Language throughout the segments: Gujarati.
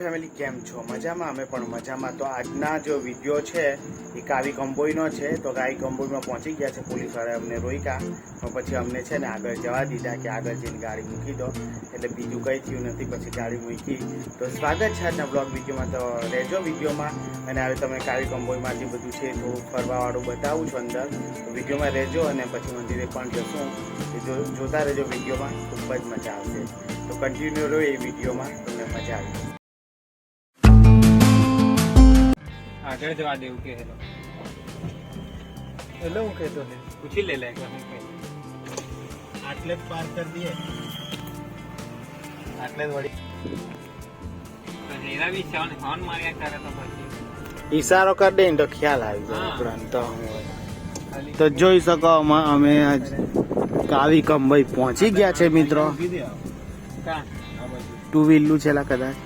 ફેમિલી કેમ છો? મજામાં? અમે પણ મજામાં. તો આજના જો વીડિયો છે, એ કાવી કંબોઈનો છે. તો કાવી કંબોઈમાં પહોંચી ગયા છે પોલીસવાળા અમને રોક્યા. પણ પછી અમને છે ને આગળ જવા દીધા કે આગળ જઈને ગાડી મૂકી દો. એટલે બીજું કંઈ થયું નથી, પછી ગાડી મૂકી. તો સ્વાગત છે આજના બ્લોગ વિડીયોમાં. તો રહેજો વિડીયોમાં. અને હવે તમે કાવી કંબોઈમાં જે બધું છે થોડું ફરવાવાળું બતાવું છું અંદર. તો વિડીયોમાં રહેજો અને પછી મંદિરે પણ જશું. જોતા રહેજો વિડીયોમાં. ખૂબ જ મજા આવશે. તો કન્ટિન્યુ રહ્યો એ વિડીયોમાં. તમને મજા આવશે આગળ જવા દેવું કે હેલો. એટલે હું કહેતો ને પૂછી લે લે આટલે પાર કરી દઈએ. આટલે જ વળી. તો હેરા બી છે ને માર્યા કરે તો પછી. ઈશારો કરી દે તો ખ્યાલ આવી જાય ઉપરાંત તો તો જોઈ શકો અમે આજ કાવી કંબઈ પહોંચી ગયા છે મિત્રો. કા? ટુ વ્હીલનું છે કદાચ.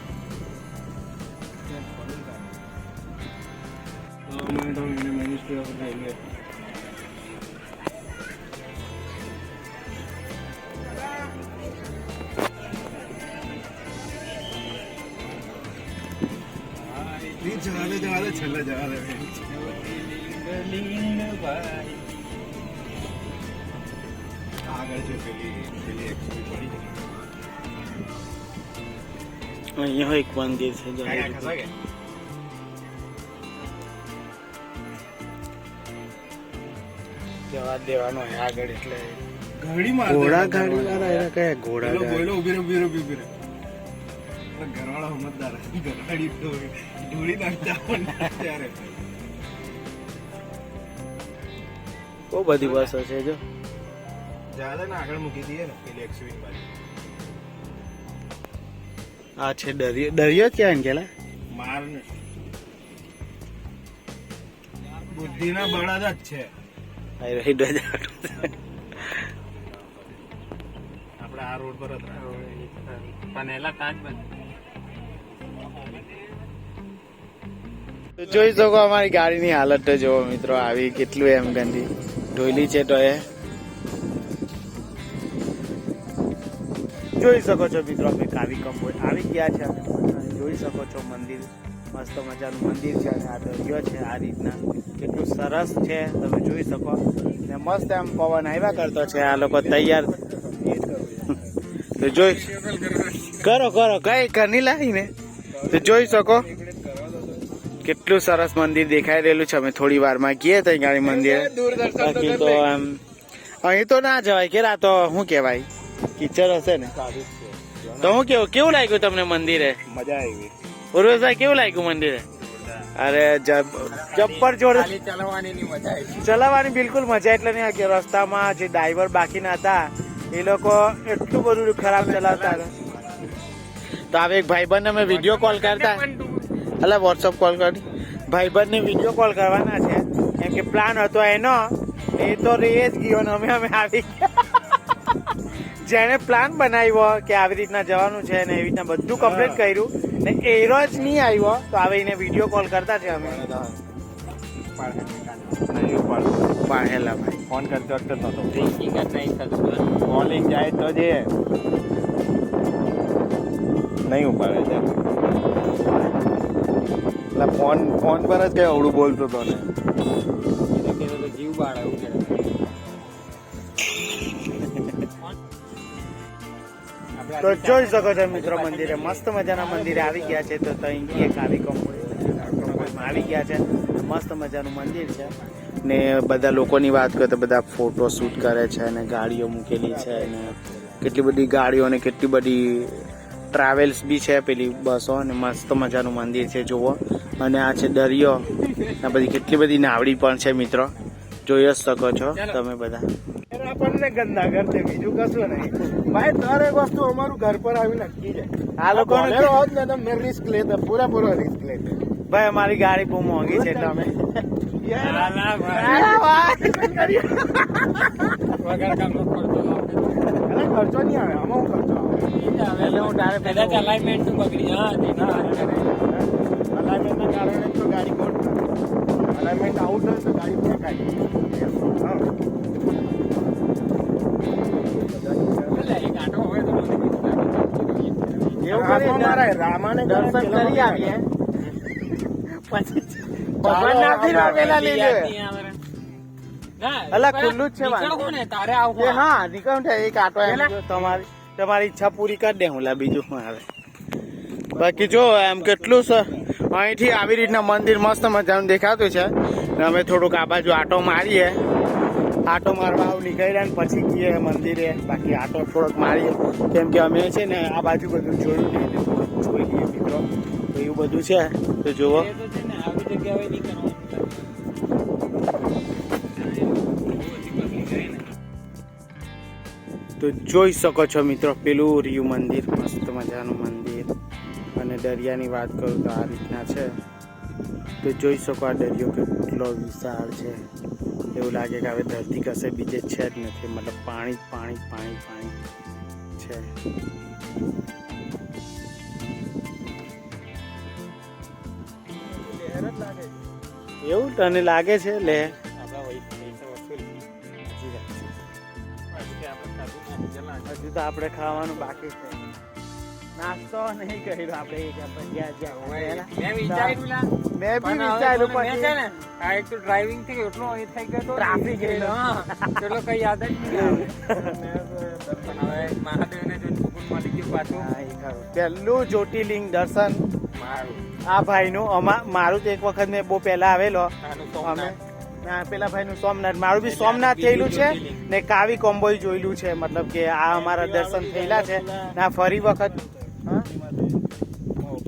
જવા દે જવા દે છેલ્લે જવા દે આગળ છે પેલી પેલી એક્સપી પડી અહીંયા એક મંદિર છે જો જવા દેવાનો છે આગળ એટલે ઘડી ઘોડા ગાડી? વાળા એના કયા ઘોડા ઊભી રહો ઊભી રહો ઊભી રહો. ઘરવાળા સમજદાર ઘરવાળી ઢોળી નાખતા પણ ત્યારે બહુ બધી બસો છે જો. જ્યાદા ને આગળ મૂકી દઈએ ને પેલી એક્સવીન બાજુ. આ છે દરિયો દરિયો ક્યાં કેલા? માર ને. બુદ્ધિના બળદ જ છે. આઈ રહી ડજા આપણે આ રોડ પર જ રાખીએ. પણ એલા બંધ જોઈ શકો અમારી ગાડીની હાલત જુઓ મિત્રો, આવી કેટલું એમ ગંદી. ઢોલી છે તો એ. જોઈ શકો છો મિત્રો અમે કાવી કંબોઈ આવી ગયા છે અમે જોઈ શકો છો મંદિર. મસ્ત મજાનું મંદિર છે અને આ દરિયો છે આ રીતના. કેટલું સરસ છે. તમે જોઈ શકો. ને મસ્ત એમ પવન આવ્યા કરતો છે. આ લોકો તૈયાર. તો જોઈ. કરો કરો. કઈ કરની લાવીને તો જોઈ શકો. કેટલું સરસ મંદિર દેખાઈ રહેલું છે. અમે થોડી વારમાં ગઈએ તો ગાડી મંદિર. બાકી તો આમ અહીં તો ના જવાય કે રા તો શું કહેવાય? કિચર હશે ને. તો હું કેવું કેવું લાગ્યું તમને મંદિરે? મજા આવી. ઉર્વેશભાઈ કેવું લાગ્યું મંદિરે? અરે જબ જબ્બર જોડે ચલાવવાની આવી બિલકુલ મજા એટલે નહીં કે રસ્તામાં જે ડ્રાઈવર બાકીના હતા એ લોકો એટલું બધું ખરાબ ચલાવતા હતા. તો હવે એક ભાઈબંધ અમે વીડિયો કોલ કરતા. એટલે વોટ્સઅપ કોલ કરી. ભાઈબંધને વીડિયો કોલ કરવાના છે. કેમ કે પ્લાન હતો એનો એ તો રે જ ગયો ને અમે અમે આવી ગયા. જેણે પ્લાન બનાવ્યો કે આવી રીતના જવાનું છે ને એવી રીતના બધું કમ્પ્લીટ કર્યું ને એરો જ નહીં આવ્યો તો હવે એને વીડિયો કોલ કરતા છે અમે. પાહેલા ભાઈ. ફોન કરતો વખતે નતો ડ્રિંકિંગ જ નહીં થતું. કોલિંગ જાય તો જે. નહીં ઉપાડે છે. એટલે ફોન ફોન પર જ કઈ અવળું બોલતો હતો ને જીવ બાળ એવું તો જોઈ શકો છો મિત્રો મંદિરે, મસ્ત મજાના મંદિરે આવી ગયા છે. તો ત્યાં એક આવી કંપની આવી ગયા છે. મસ્ત મજાનું મંદિર છે. ને બધા લોકોની વાત કરો તો બધા ફોટો શૂટ કરે છે અને ગાડીઓ મૂકેલી છે અને કેટલી બધી ગાડીઓ અને કેટલી બધી ટ્રાવેલ્સ બી છે પેલી બસો અને મસ્ત મજાનું મંદિર છે જુઓ. અને આ છે દરિયો. આ બધી કેટલી બધી નાવડી પણ છે મિત્રો. જોઈ જ શકો છો તમે બધા. આપણને ગંદા છે બીજું કશું નહીં. ભાઈ દરેક વસ્તુ અમારું ઘર પર આવી નક્કી છે. આ લોકો હોત ને તો મેં રિસ્ક લેતા પૂરેપૂરો રિસ્ક લેતા. ભાઈ અમારી ગાડી બહુ મોંઘી છે એટલે અમે આલા ભાઈ. વગર કામનો ખર્ચો ખર્ચો નહીં આવે આમાં હું ખર્ચો આવે? એટલે હું તારે કદાચ અલાઇનમેન્ટ બગડી હા અલાઇનમેન્ટના કારણે તો ગાડી ખોટ અલાઇનમેન્ટ આઉટ હોય તો ગાડી ફેંકાય મને રામાને દર્શન કરી આવીએ પછી ભગવાન ના પેલા લઈ લે. અલા, ખુલ્લું જ છે તારે આવું હા નીકળ એક આટો તમારી તમારી ઈચ્છા પૂરી કરી દે હું લા બીજું શું આવે. બાકી જો એમ કેટલું છે અહીંથી આવી રીતના મંદિર મસ્ત મજાનું દેખાતું છે. અમે થોડુંક આ બાજુ આટો મારીએ. આટો મારવા આવું નીકળ્યા ને પછી જઈએ મંદિરે. બાકી આટો થોડોક મારીએ. કેમ કે અમે છે ને આ બાજુ બધું જોયું નહીં જોઈ લઈએ મિત્રો. તો એવું બધું છે. તો જુઓ. આવી જગ્યાએ તો જોઈ શકો છો મિત્રો, પેલું રહ્યું મંદિર, મસ્ત મજાનું મંદિર. અને દરિયાની વાત કરું તો આ રીતના છે. તો જોઈ શકો આ દરિયો કેટલો વિશાળ છે. એવું લાગે કે હવે ધરતી કશે બીજે છે જ નથી. મતલબ પાણી પાણી પાણી પાણી છે. એવું તને લાગે છે લે? તો આપણે ખાવાનું બાકી છે. નાસ્તો નહીં કર્યો આપણે એક મેં વિચાર્યું મેં બી વિચાર્યું મને છે ને, આ એક તો ડ્રાઇવિંગથી એટલો એ થઈ ગયો તો Traffic કે એટલો. કઈ યાદ જ નહીં આવે. મહાદેવને જોઈને સુકૂન મળી ગયું પાછું. હા, એ ખરું. પહેલું જ્યોતિર્લિંગ દર્શન. મારું. આ ભાઈનું અમા મારું તો એક વખત મેં બહુ પહેલા આવેલો. અમે પેલા ભાઈનું સોમનાથ મારું બી સોમનાથ થયેલું છે ને કાવી કોમ્બોય જોયેલું છે મતલબ કે આ અમારા દર્શન થયેલા છે. ના ફરી વખત. હા?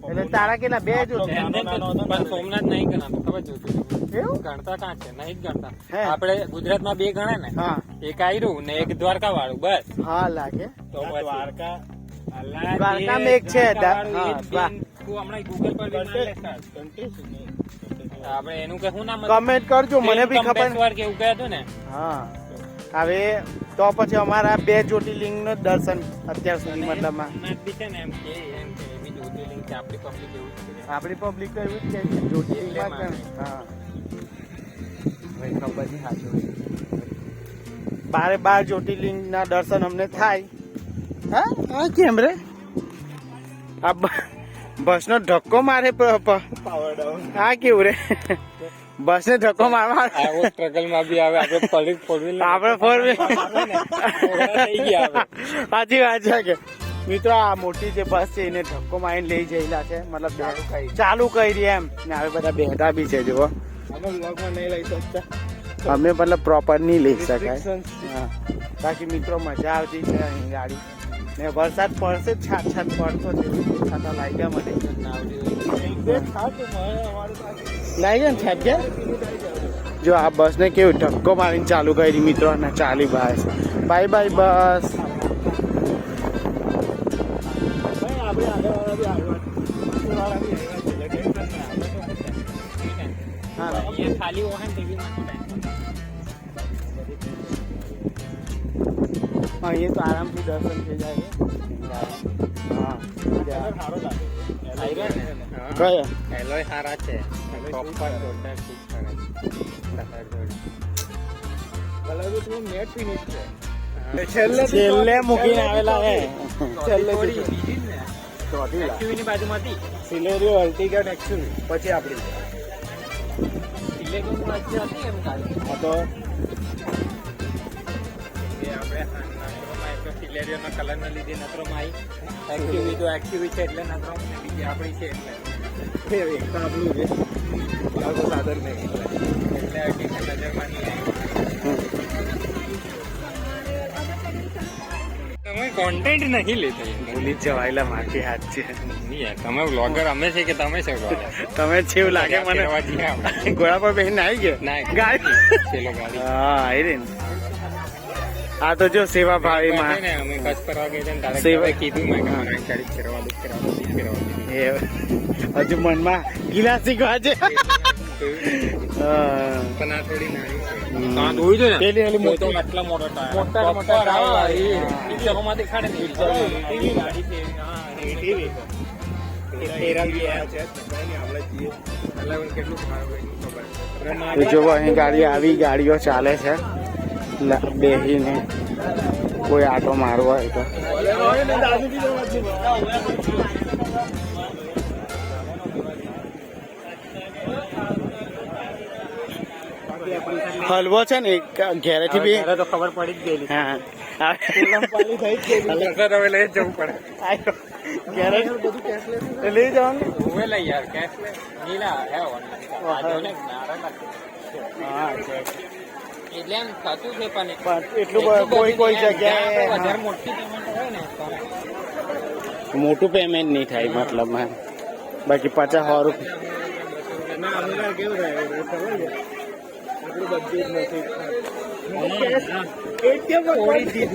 એટલે તારા કેટલા બે જો પણ સોમનાથ નહીં ગણાતો ખબર જોતું એવું? ગણતા કાં છે? નહીં જ ગણતા. હે? આપણે ગુજરાતમાં બે ગણે ને હા. એક આયરું ને એક દ્વારકા વાળું બસ. હા લાગે. તો દ્વારકા દ્વારકા એક છે, હમણાં ગૂગલ પર. આપણે એનું કે શું નામ કમેન્ટ કરજો મને બી ખબર કે એવું ને? હા. હવે તો પછી અમારા બે જ્યોતિર્લિંગનું દર્શન અત્યાર સુધી મતલબમાં. સોમનાથ બી છે ને એમ કે એમ કે એ બી જ્યોતિર્લિંગ છે આપણી પબ્લિક એવું છે. આપણી તો એવું જ કે છે જ્યોતિર્લિંગમાં જ એટલે ગણે. હા. ખબર નહીં સાચું. બારે બાર જ્યોતિર્લિંગ ના દર્શન અમને થાય. હા? હા કેમ રે? આ બસ નો ધક્કો મારે આ કેવું રે? બસ ને ધક્કો મારવા સ્ટ્રગલમાં બી આવે. આપણે આપણે ફોર થઈ ગયા હવે. સાચી વાત છે કે. મિત્રો આ મોટી જે બસ છે એને ધક્કો મારીને લઈ જયેલા છે. મતલબ ચાલુ કરી. એમ. ને હવે બધા બેઠા બી છે જુઓ. અમે નહીં લઈ શકતા. અમે મતલબ પ્રોપર નહીં લઈ શકાય. બાકી મિત્રો મજા આવતી છે અહીં ગાડી. ને વરસાદ પડશે છાત છાટ પડતો છે છાતા મને લાગી ગયા અમારી પાસે. લાગ્યા ને છાટ ગયા? જો આ બસ ને કેવું ધક્કો મારીને ચાલુ કરી મિત્રો ને ચાલી બસ. Bye by bus. ભાઈ અહીંયા તો આરામથી દર્શન થઈ જાય. છે. છેલ્લે મૂકીને આવેલા હે. છેલ્લે થોડી સુધી. બીજી જ ને ચોથી લાખ. XUV ની બાજુમાં હતી સિલેરિયો અલ્ટિગેટ એક્ચ્યુઅલી પછી આપણી તો આપણે સિલેરિયોના કલરના લીધે નત્રોમાં આવી XUV તો XUV છે એટલે નત્રોમ બીજી આપણી છે એટલે. એક તો આપણું છે. આ સાધન નહીં એટલે હકીકત નજરમાં તમે કોન્ટેન્ટ નહીં લેતા. ભૂલી જવાયેલા માટી હાથ છે. નહીં તમે બ્લોગર અમે છે કે તમે છો? તમે છે એવું લાગે મને. આપણે. ઘોડા પર બેહીને આવી ગયો? ના ગાડી. હા આવી રે ને. આ તો જો સેવા ભાવી માં. અમે કચ્છ ફરવા ગયા હતા સેવા- કીધું મેં કે હજુ મનમાં ગીલા શીખવા છે. પણ આ થોડી નાની છે. પેલી ઓલી આટલા મોટા મોટા મોટા. એ. પિક્ચરોમાં દેખાડે ને. ગાડી છે. હા, ટીવી. જ અહીં ગાડી આવી ગાડીઓ ચાલે છે. બેસીને કોઈ આટો મારવો હોય તો. હલવો છે ને ઘેરેથી બી? તો ખબર પડી જ ગયેલી. હા લઈ જવું પડે. ઘેરે યાર હા એટલે એમ થતું છે પણ પણ એટલું કોઈ કોઈ જગ્યાએ વધારે મોટી પેમેન્ટ હોય ને મોટું પેમેન્ટ નહીં થાય મતલબ બાકી પચાસ સો રૂપિયા. કેવું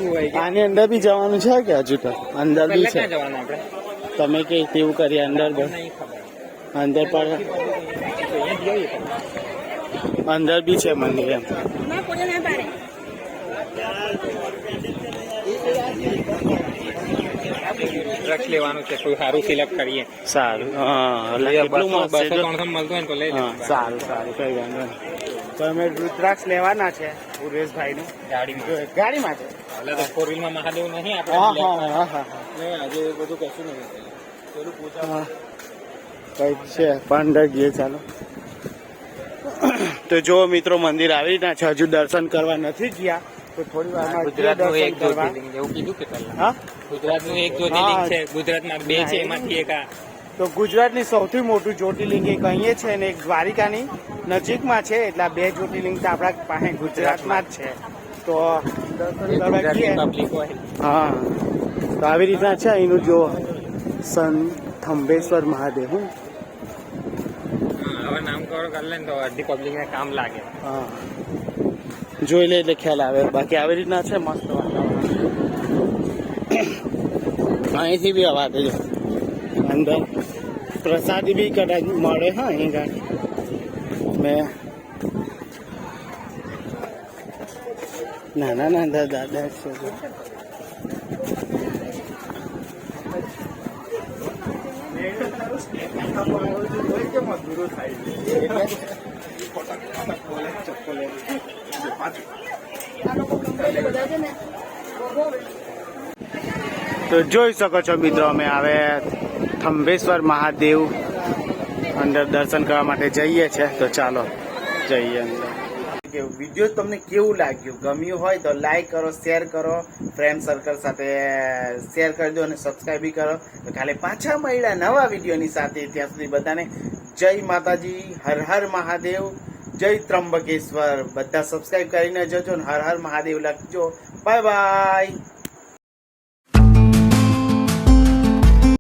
થાય આની અંદર બી જવાનું છે કે હજુ તો? અંદર બી છે. ક્યાં જવાનું આપણે? તમે કે તેવું કરીએ અંદર અંદર પર અંદર બી છે મંદિર એમ. ડ્રગ્સ લેવાનું છે કોઈ સારું સિલેક્ટ કરીએ. સારું હા એટલે કેટલું બસો બસો ત્રણસો મળતું હોય તો લઈ સારું સારું કઈ વાંધો નહીં. તો અમે રુદ્રાક્ષ લેવાના છે ઉર્વેશભાઈ નું ગાડીમાં છે? એટલે તો ફોર વ્હીલમાં મહાદેવ નહીં આપણે હા હા આજે બધું કશું નહીં. પેલું પૂછા હા. કંઈક છે પણ અંદર ચાલો. તો જો મિત્રો મંદિર આવી ના છે હજુ દર્શન કરવા નથી ગયા. તો થોડી વાર ગુજરાતનું એક જ્યોતિર્લિંગ એવું કીધું કે પહેલા. હા? ગુજરાતનું એક જ્યોતિર્લિંગ છે ગુજરાતમાં બે છે એમાંથી એક આ. તો ગુજરાતની સૌથી મોટું જ્યોતિર્લિંગ એક અહીંયા છે અને એક દ્વારિકાની નજીકમાં છે એટલે આ બે જ્યોતિર્લિંગ તો આપણા પાસે ગુજરાતમાં જ છે. તો હા. તો આવી રીતના છે અહીંનું જો સન થંભેશ્વર મહાદેવ હું હવે નામ કરો કરી લે તો અડધી પબ્લિક ને કામ લાગે. હા. જોઈ લે એટલે ખ્યાલ આવે. બાકી આવી રીતના છે મસ્ત અહીંથી બી અવાજ જો અંદર પ્રસાદી બી કદાચ મળે, હા, અહીં ગાડી મેં નાના નાના દાદા છે જો. તો જોઈ શકો છો મિત્રો, અમે હવે થંભેશ્વર મહાદેવ અંદર દર્શન કરવા માટે જઈએ છે. તો ચાલો જઈએ અંદર. વીડિયો તમને કેવું લાગ્યું? ગમ્યું હોય તો લાઈક કરો શેર કરો ફ્રેન્ડ સર્કલ સાથે શેર કરી દો અને સબસ્ક્રાઈબ કરો. તો કાલે પાછા મળ્યા નવા વિડીયોની સાથે. ત્યાં સુધી બધાને જય માતાજી, હર હર મહાદેવ. જય ત્રંબકેશ્વર બધા સબસ્ક્રાઈબ કરીને જજો ને હર હર મહાદેવ લખજો. Bye bye